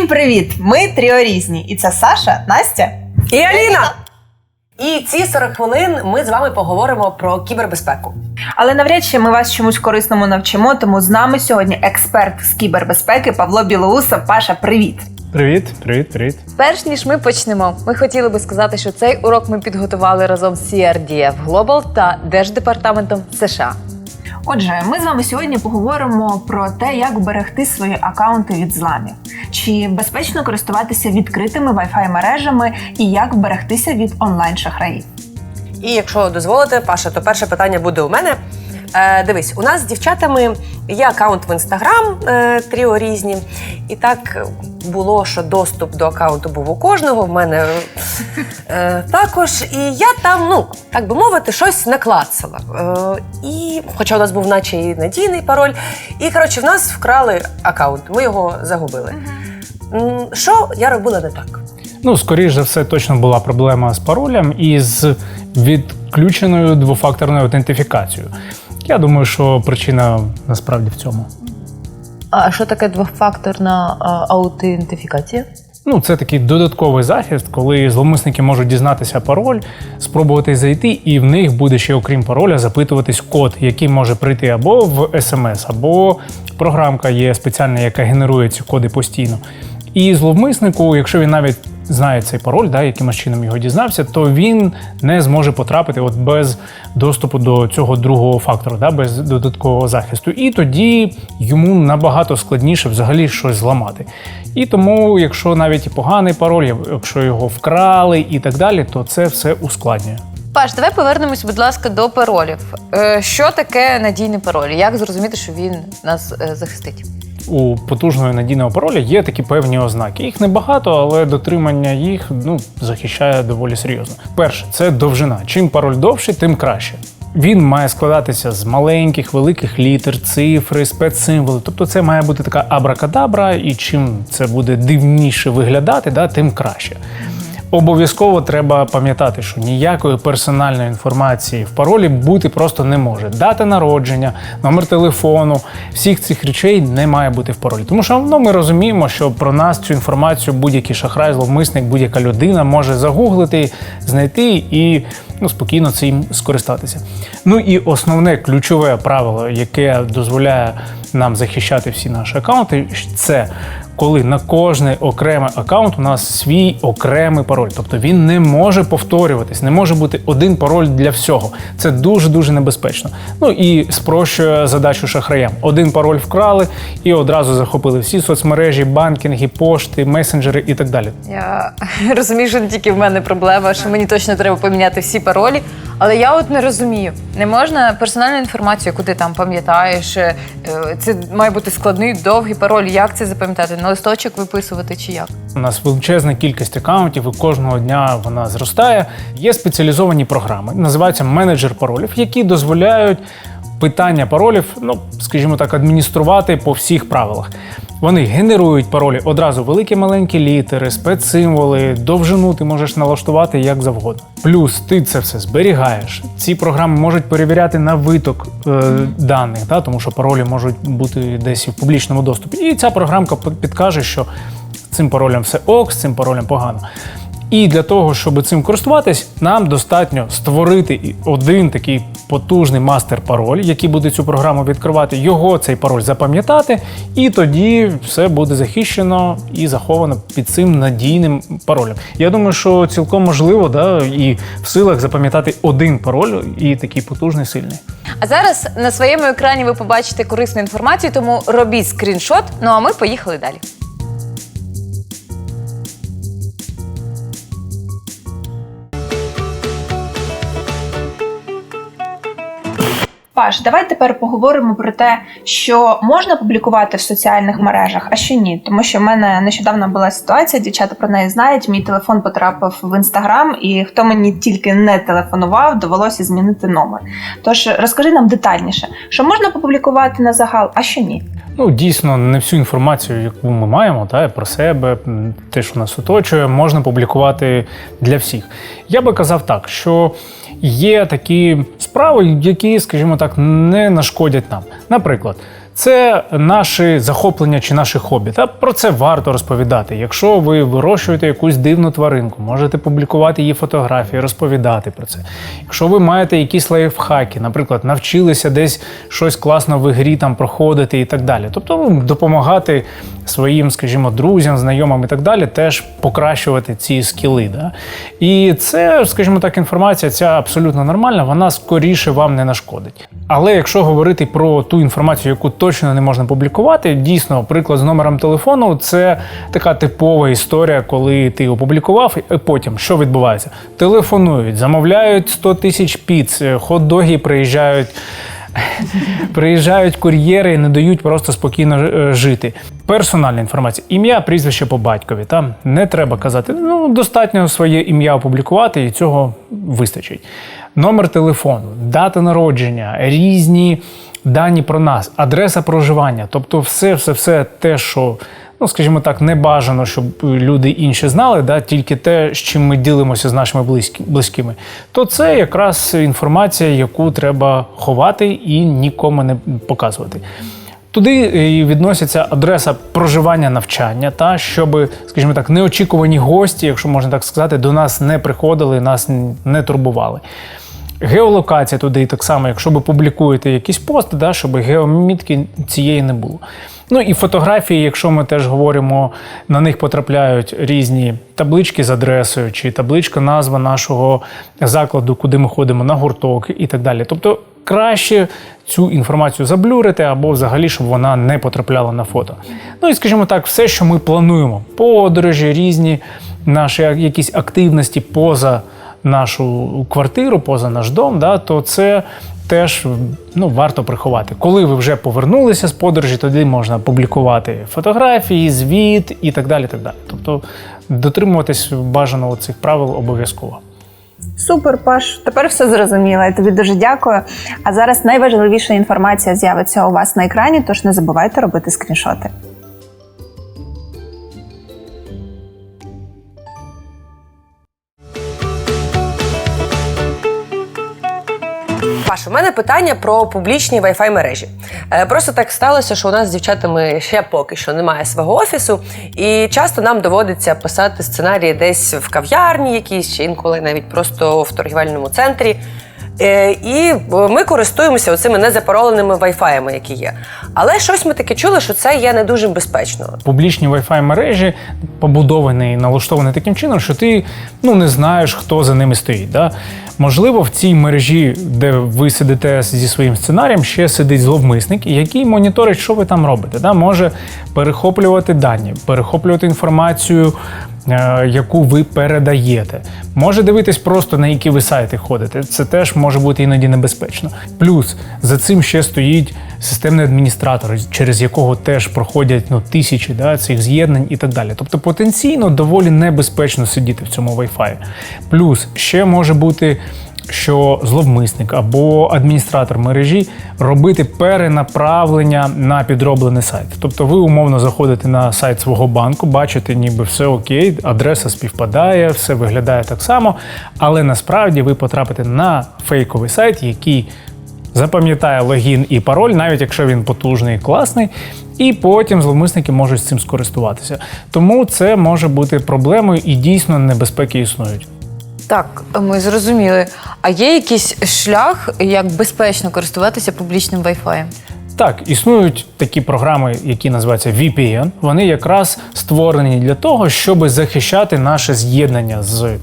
Всім привіт! Ми тріо різні, і це Саша, Настя. І Аліна! І ці 40 хвилин ми з вами поговоримо про кібербезпеку. Але навряд чи ми вас чомусь корисному навчимо, тому з нами сьогодні експерт з кібербезпеки Павло Білоусов. Паша, привіт! Привіт, привіт, привіт. Перш ніж ми почнемо, ми хотіли би сказати, що цей урок ми підготували разом з CRDF Global та Держдепартаментом США. Отже, ми з вами сьогодні поговоримо про те, як берегти свої акаунти від зламів, чи безпечно користуватися відкритими Wi-Fi мережами і як вберегтися від онлайн шахраїв. І якщо дозволите, Паша, то перше питання буде у мене. Е, дивись, у нас з дівчатами є аккаунт в інстаграм е, тріо різні. І так було, що доступ до аккаунту був у кожного. В мене е, також. І я там, ну так би мовити, щось наклацала. Е, і, хоча у нас був наче і надійний пароль. І коротше, в нас вкрали аккаунт. Ми його загубили. М, Що я робила не так? Ну, скоріш за все, точно була проблема з паролем і з відключеною двофакторною аутентифікацією. Я думаю, що причина насправді в цьому. А що таке двофакторна аутентифікація? Ну, це такий додатковий захист, коли зловмисники можуть дізнатися пароль, спробувати зайти, і в них буде ще, окрім пароля, запитуватись код, який може прийти або в смс, або програмка є спеціальна, яка генерує ці коди постійно. І зловмиснику, якщо він навіть знає цей пароль, да, якимось чином його дізнався, то він не зможе потрапити от без доступу до цього другого фактору, да, без додаткового захисту. І тоді йому набагато складніше взагалі щось зламати. І тому, якщо навіть і поганий пароль, якщо його вкрали і так далі, то це все ускладнює. Паш, давай повернемось, будь ласка, до паролів. Е, Що таке надійний пароль? Як зрозуміти, що він нас е, захистить? У потужного і надійного пароля є такі певні ознаки. Їх небагато, але дотримання їх ну, захищає доволі серйозно. Перше, це довжина. Чим пароль довший, тим краще. Він має складатися з маленьких, великих літер, цифри, спецсимволи. Тобто це має бути така абракадабра, і чим це буде дивніше виглядати, да, тим краще. Обов'язково треба пам'ятати, що ніякої персональної інформації в паролі бути просто не може. Дата народження, номер телефону, всіх цих речей не має бути в паролі. Тому що ну, ми розуміємо, що про нас цю інформацію будь-який шахрай, зловмисник, будь-яка людина може загуглити, знайти і ну, спокійно цим скористатися. Ну і основне ключове правило, яке дозволяє нам захищати всі наші аккаунти, це коли на кожний окремий аккаунт у нас свій окремий пароль. Тобто він не може повторюватись, не може бути один пароль для всього. Це дуже дуже небезпечно. Ну і спрощує задачу шахраям. Один пароль вкрали і одразу захопили всі соцмережі, банкінги, пошти, месенджери і так далі. Я розумію, що не тільки в мене проблема, що мені точно треба поміняти всі паролі. Але я от не розумію. Не можна персональну інформацію, яку ти там пам'ятаєш. е, Це має бути складний, довгий пароль. Як це запам'ятати? На листочок виписувати чи як? У нас величезна кількість аккаунтів, і кожного дня вона зростає. Є спеціалізовані програми, називаються менеджер паролів, які дозволяють питання паролів, ну скажімо так, адмініструвати по всіх правилах. Вони генерують паролі одразу великі маленькі літери, спецсимволи, довжину ти можеш налаштувати як завгодно. Плюс ти це все зберігаєш. Ці програми можуть перевіряти на виток е, даних, да, тому що паролі можуть бути десь в публічному доступі. І ця програмка підкаже, що цим паролем все ок, з цим паролем погано. І для того, щоб цим користуватись, нам достатньо створити один такий потужний мастер-пароль, який буде цю програму відкривати, його цей пароль запам'ятати, і тоді все буде захищено і заховано під цим надійним паролем. Я думаю, що цілком можливо, да, і в силах запам'ятати один пароль, і такий потужний, сильний. А зараз на своєму екрані ви побачите корисну інформацію, тому робіть скріншот. Ну а ми поїхали далі. Паш, давай тепер поговоримо про те, що можна публікувати в соціальних мережах, а що ні. Тому що в мене нещодавно була ситуація, дівчата про неї знають. Мій телефон потрапив в інстаграм, і хто мені тільки не телефонував, довелося змінити номер. Тож розкажи нам детальніше, що можна публікувати на загал, а що ні. Ну, дійсно, не всю інформацію, яку ми маємо, та, про себе, те, що нас оточує, можна публікувати для всіх. Я би казав так, що є такі справи, які, скажімо так, не нашкодять нам. Наприклад, Це наші захоплення чи наші хобі. Та про це варто розповідати. Якщо ви вирощуєте якусь дивну тваринку, можете публікувати її фотографії, розповідати про це. Якщо ви маєте якісь лайфхаки, наприклад, навчилися десь щось класно в ігрі там проходити і так далі. Тобто ну, допомагати своїм, скажімо, друзям, знайомим і так далі, теж покращувати ці скіли. Да? І це, скажімо так, інформація ця абсолютно нормальна, вона скоріше вам не нашкодить. Але якщо говорити про ту інформацію, яку точно не можна публікувати, дійсно, приклад з номером телефону це така типова історія, коли ти опублікував, і потім що відбувається? Телефонують, замовляють 100 тисяч піц, хот-доги приїжджають. Приїжджають кур'єри і не дають просто спокійно е, жити. Персональна інформація, ім'я, прізвище по батькові. Там не треба казати. Ну достатньо своє ім'я опублікувати, і цього вистачить. Номер телефону, дата народження, різні дані про нас, адреса проживання, тобто все, все, все те, що. Ну, скажімо так, не бажано, щоб люди інші знали, да, тільки те, з чим ми ділимося з нашими близькими, то це якраз інформація, яку треба ховати і нікому не показувати. Туди е, відносяться адреса проживання навчання, та щоб, скажімо так, неочікувані гості, якщо можна так сказати, до нас не приходили, нас не турбували. Геолокація туди так само, якщо ви публікуєте якийсь пост, да, щоб геомітки цієї не було. Ну і фотографії, якщо ми теж говоримо, на них потрапляють різні таблички з адресою, чи табличка назва нашого закладу, куди ми ходимо на гурток і так далі. Тобто краще цю інформацію заблюрити або взагалі, щоб вона не потрапляла на фото. Ну і скажімо так, все, що ми плануємо, подорожі, різні наші якісь активності поза нашу квартиру, поза наш дом, да, то це теж ну, варто приховати. Коли ви вже повернулися з подорожі, тоді можна публікувати фотографії, звіт і так далі. Так далі. Тобто дотримуватись бажаного цих правил обов'язково. Супер, Паш. Тепер все зрозуміло. Я тобі дуже дякую. А зараз найважливіша інформація з'явиться у вас на екрані, тож не забувайте робити скріншоти. Паш, у мене питання про публічні Wi-Fi мережі. Е, Просто так сталося, що у нас з дівчатами ще поки що немає свого офісу, і часто нам доводиться писати сценарії десь в кав'ярні якійсь, чи інколи навіть просто в торгівельному центрі. Е, І е, ми користуємося оцими незапароленими Wi-Fi, які є. Але щось ми таке чули, що це є не дуже безпечно. Публічні Wi-Fi мережі побудовані і налаштовані таким чином, що ти ну, не знаєш, хто за ними стоїть. Да? Можливо, в цій мережі, де ви сидите зі своїм сценарієм, ще сидить зловмисник, який моніторить, що ви там робите. Да? Може перехоплювати дані, перехоплювати інформацію, яку ви передаєте. Може дивитись просто на які ви сайти ходите. Це теж може бути іноді небезпечно. Плюс за цим ще стоїть системний адміністратор, через якого теж проходять ну, тисячі да, цих з'єднань і так далі. Тобто потенційно доволі небезпечно сидіти в цьому Wi-Fi. Плюс ще може бути. Що зловмисник або адміністратор мережі робити перенаправлення на підроблений сайт. Тобто ви умовно заходите на сайт свого банку, бачите, ніби все окей, адреса співпадає, все виглядає так само, але насправді ви потрапите на фейковий сайт, який запам'ятає логін і пароль, навіть якщо він потужний і класний, і потім зловмисники можуть з цим скористуватися. Тому це може бути проблемою і дійсно небезпеки існують. Так, ми зрозуміли. А є якийсь шлях, як безпечно користуватися публічним Wi-Fi? Так, існують такі програми, які називаються VPN. Вони якраз створені для того, щоб захищати наше з'єднання з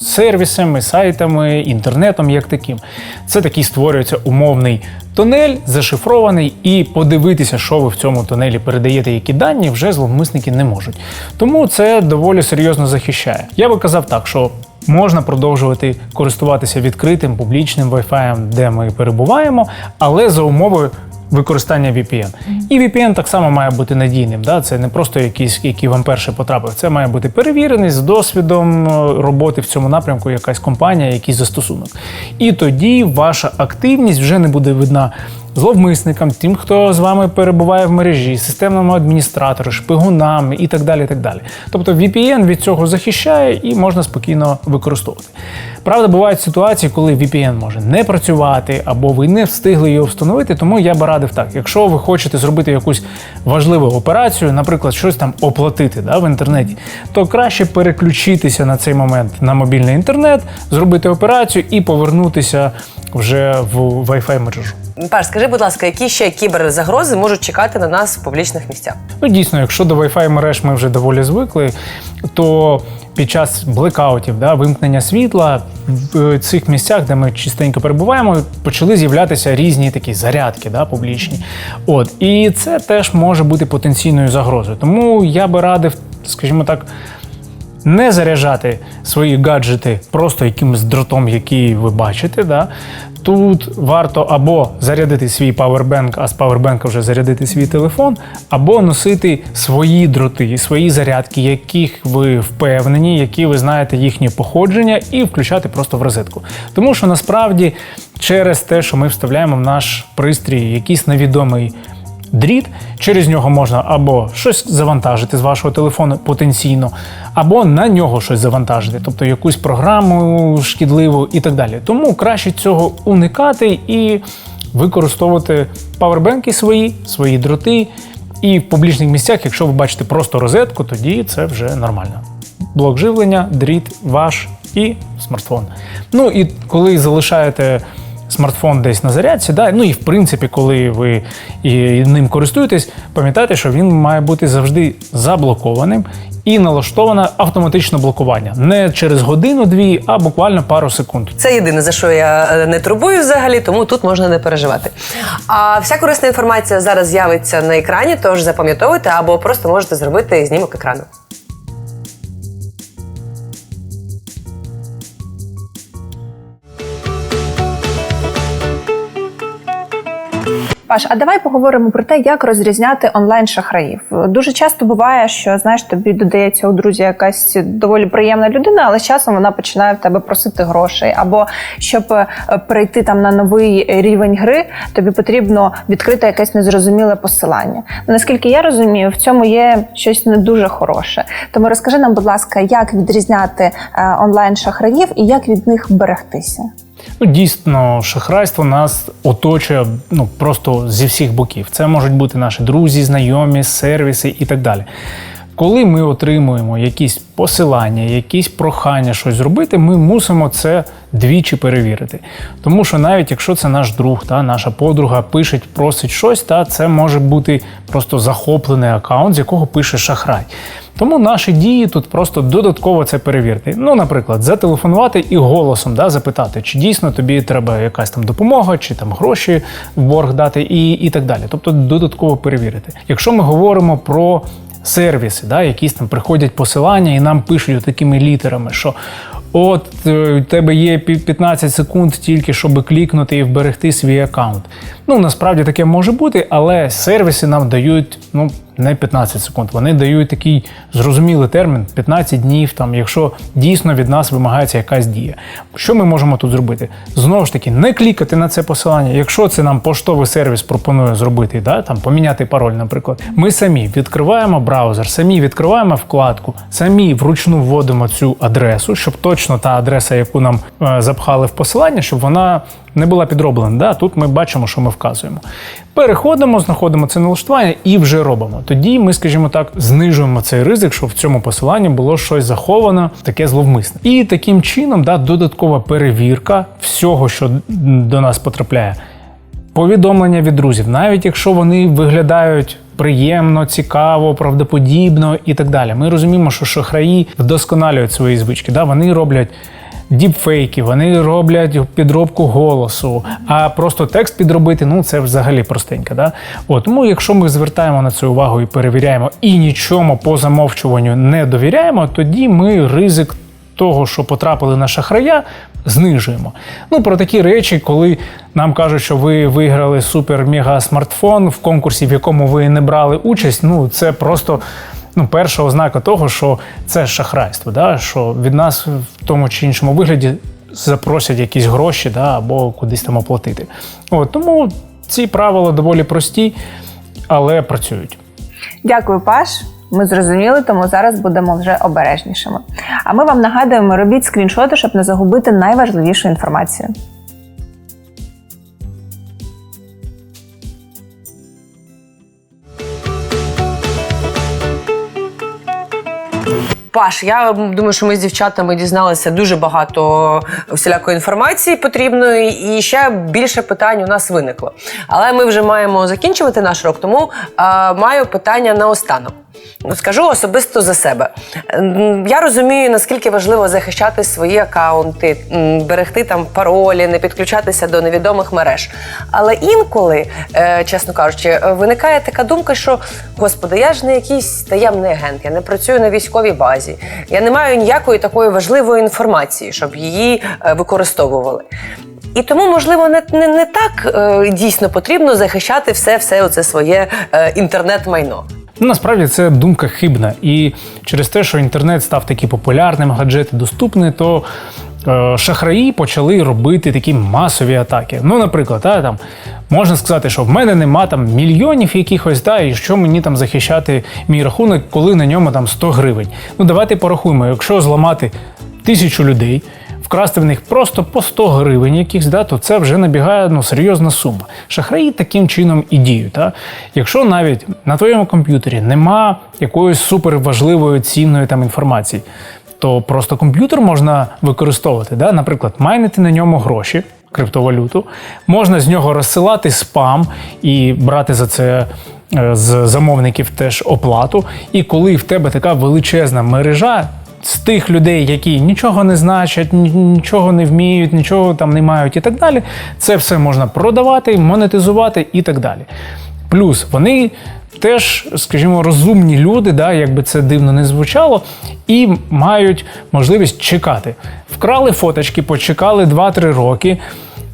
сервісами, сайтами, інтернетом, як таким. Це такий створюється умовний тунель, зашифрований, і подивитися, що ви в цьому тунелі передаєте, які дані, вже зловмисники не можуть. Тому це доволі серйозно захищає. Я би казав так, що. Можна продовжувати користуватися відкритим публічним Wi-Fi, де ми перебуваємо, але за умови використання VPN. І VPN так само має бути надійним. Да? Це не просто якийсь, який вам перше потрапив. Це має бути перевірений з досвідом е, роботи в цьому напрямку, якась компанія, якийсь застосунок. І тоді ваша активність вже не буде видна зловмисникам, тим, хто з вами перебуває в мережі, системному адміністратору, шпигунам і так далі. і так далі. Тобто VPN від цього захищає і можна спокійно використовувати. Правда, бувають ситуації, коли VPN може не працювати або ви не встигли його встановити, тому я би радив так. Якщо ви хочете зробити якусь важливу операцію, наприклад, щось там оплатити да, в інтернеті, то краще переключитися на цей момент на мобільний інтернет, зробити операцію і повернутися вже в Wi-Fi мережу. Паш, скажи, будь ласка, які ще кіберзагрози можуть чекати на нас в публічних місцях? Ну, дійсно, якщо до Wi-Fi мереж ми вже доволі звикли, то під час блекаутів, да, вимкнення світла в цих місцях, де ми частенько перебуваємо, почали з'являтися різні такі зарядки да, публічні. От, і це теж може бути потенційною загрозою. Тому я би радив, скажімо так. Не заряджати свої гаджети просто якимось дротом, який ви бачите. Да? Тут варто або зарядити свій павербенк, а з павербенка вже зарядити свій телефон, або носити свої дроти, свої зарядки, яких ви впевнені, які ви знаєте їхнє походження, і включати просто в розетку. Тому що насправді через те, що ми вставляємо в наш пристрій якийсь невідомий дріт, через нього можна або щось завантажити з вашого телефону потенційно, або на нього щось завантажити, тобто якусь програму шкідливу і так далі. Тому краще цього уникати і використовувати павербенки свої, свої дроти. І в публічних місцях, якщо ви бачите просто розетку, тоді це вже нормально. Блок живлення, дріт, ваш і смартфон. Ну і коли залишаєте смартфон десь на зарядці, да, ну і в принципі, коли ви і ним користуєтесь, пам'ятайте, що він має бути завжди заблокованим і налаштоване автоматичне блокування. Не через годину-дві, а буквально пару секунд. Це єдине, за що я е, не турбую взагалі, тому тут можна не переживати. А вся корисна інформація зараз з'явиться на екрані, тож запам'ятовуйте або просто можете зробити знімок екрану. Паш, а давай поговоримо про те, як розрізняти онлайн-шахраїв. Дуже часто буває, що знаєш, тобі додається у друзі якась доволі приємна людина, але з часом вона починає в тебе просити грошей. Або щоб е, перейти там на новий рівень гри, тобі потрібно відкрити якесь незрозуміле посилання. Наскільки я розумію, в цьому є щось не дуже хороше. Тому розкажи нам, будь ласка, як відрізняти е, онлайн-шахраїв і як від них берегтися. Ну, дійсно, шахрайство нас оточує ну, просто зі всіх боків. Це можуть бути наші друзі, знайомі, сервіси і так далі. Коли ми отримуємо якісь посилання, якісь прохання щось зробити, ми мусимо це двічі перевірити. Тому що навіть якщо це наш друг, та наша подруга пише, просить щось, та це може бути просто захоплений аккаунт, з якого пише шахрай. Тому наші дії тут просто додатково це перевірити. Ну, наприклад, зателефонувати і голосом да, запитати, чи дійсно тобі треба якась там допомога, чи там гроші в борг дати, і, і так далі. Тобто додатково перевірити. Якщо ми говоримо про сервіси, да, якісь там приходять посилання і нам пишуть такими літерами, що от е, у тебе є пі- 15 секунд тільки, щоб клікнути і вберегти свій аккаунт. Ну насправді таке може бути, але сервіси нам дають ну не 15 секунд. Вони дають такий зрозумілий термін 15 днів, там, якщо дійсно від нас вимагається якась дія. Що ми можемо тут зробити? Знову ж таки, не клікати на це посилання. Якщо це нам поштовий сервіс пропонує зробити, да, там поміняти пароль, наприклад, ми самі відкриваємо браузер, самі відкриваємо вкладку, самі вручну вводимо цю адресу, щоб точно та адреса, яку нам е, запхали в посилання, щоб вона не була підроблена. Да? Тут ми бачимо, що ми вказуємо. Переходимо, знаходимо це налаштування і вже робимо. Тоді ми, скажімо так, знижуємо цей ризик, що в цьому посиланні було щось заховано, таке зловмисне. І таким чином, да, додаткова перевірка всього, що до нас потрапляє. Повідомлення від друзів, навіть якщо вони виглядають приємно, цікаво, правдоподібно і так далі. Ми розуміємо, що шахраї вдосконалюють свої звички. Да? Вони роблять діпфейки, вони роблять підробку голосу, а просто текст підробити ну це взагалі простенько. Да? От, тому, якщо ми звертаємо на це увагу і перевіряємо, і нічому по замовчуванню не довіряємо, тоді ми ризик того, що потрапили на шахрая, знижуємо. Ну про такі речі, коли нам кажуть, що ви виграли супер-мега смартфон в конкурсі, в якому ви не брали участь. Ну це просто. Ну, перша ознака того, що це шахрайство, да? що від нас в тому чи іншому вигляді запросять якісь гроші да? або кудись там оплатити. От, тому Ці правила доволі прості, але працюють. Дякую, Паш. Ми зрозуміли, тому зараз будемо вже обережнішими. А ми вам нагадуємо, робіть скріншоти, щоб не загубити найважливішу інформацію. Паш, я думаю, що ми з дівчатами дізналися дуже багато всілякої інформації потрібної, і ще більше питань у нас виникло. Але ми вже маємо закінчувати наш рок, тому е, маю питання на останок. Скажу особисто за себе. Я розумію, наскільки важливо захищати свої акаунти, берегти там паролі, не підключатися до невідомих мереж. Але інколи, е, чесно кажучи, е, виникає така думка, що господи, я ж не якийсь таємний агент, я не працюю на військовій базі, я не маю ніякої такої важливої інформації, щоб її е, використовували. І тому, можливо, не, не, не так дійсно потрібно захищати все, все оце своє інтернет-майно. Ну, насправді це думка хибна. І через те, що інтернет став такий популярним, гаджети доступні, то е, шахраї почали робити такі масові атаки. Ну, наприклад, та, там, можна сказати, що в мене нема там мільйонів якихось, та, і що мені там захищати мій рахунок, коли на ньому там 100 гривень. Ну, давайте порахуємо, якщо зламати тисячу людей. Вкрасти в них просто по 100 гривень якихось, да, то це вже набігає ну, серйозна сума. Шахраї таким чином і діють. Та? Якщо навіть на твоєму комп'ютері нема якоїсь суперважливої цінної там інформації, то просто комп'ютер можна використовувати. Да? Наприклад, майнити на ньому гроші, криптовалюту, можна з нього розсилати спам і брати за це. е, З замовників теж оплату. І коли в тебе така величезна мережа з тих людей, які нічого не значать, нічого не вміють, нічого там не мають і так далі, це все можна продавати, монетизувати і так далі. Плюс вони теж, скажімо, розумні люди, да, якби це дивно не звучало, і мають можливість чекати. Вкрали фоточки, почекали 2-3 роки.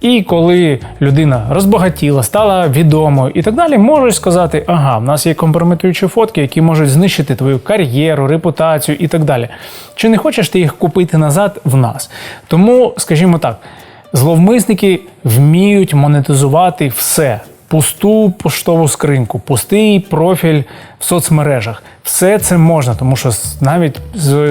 І коли людина розбагатіла, стала відомою і так далі, можуть сказати: ага, в нас є компрометуючі фотки, які можуть знищити твою кар'єру, репутацію і так далі. Чи не хочеш ти їх купити назад в нас? Тому, скажімо так, зловмисники вміють монетизувати все. Пусту поштову скриньку, пустий профіль в соцмережах. Все це можна, тому що навіть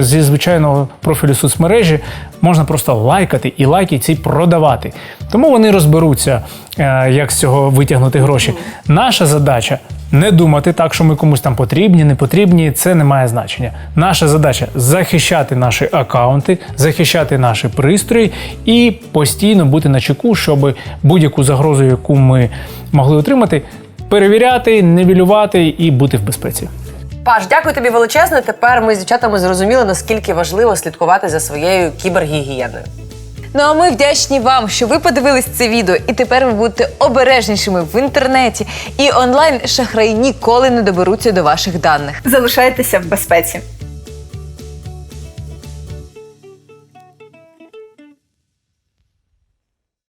зі звичайного профілю соцмережі можна просто лайкати і лайки ці продавати. Тому вони розберуться, е, як з цього витягнути гроші. Наша задача не думати так, що ми комусь там потрібні, не потрібні. Це не має значення. Наша задача захищати наші акаунти, захищати наші пристрої і постійно бути на чеку, щоб будь-яку загрозу, яку ми могли отримати, перевіряти, нивелювати і бути в безпеці. Паш, дякую тобі величезно. Тепер ми з дівчатами зрозуміли, наскільки важливо слідкувати за своєю кібергігієною. Ну а ми вдячні вам, що ви подивились це відео, і тепер ви будете обережнішими в інтернеті. І онлайн шахраї ніколи не доберуться до ваших даних. Залишайтеся в безпеці.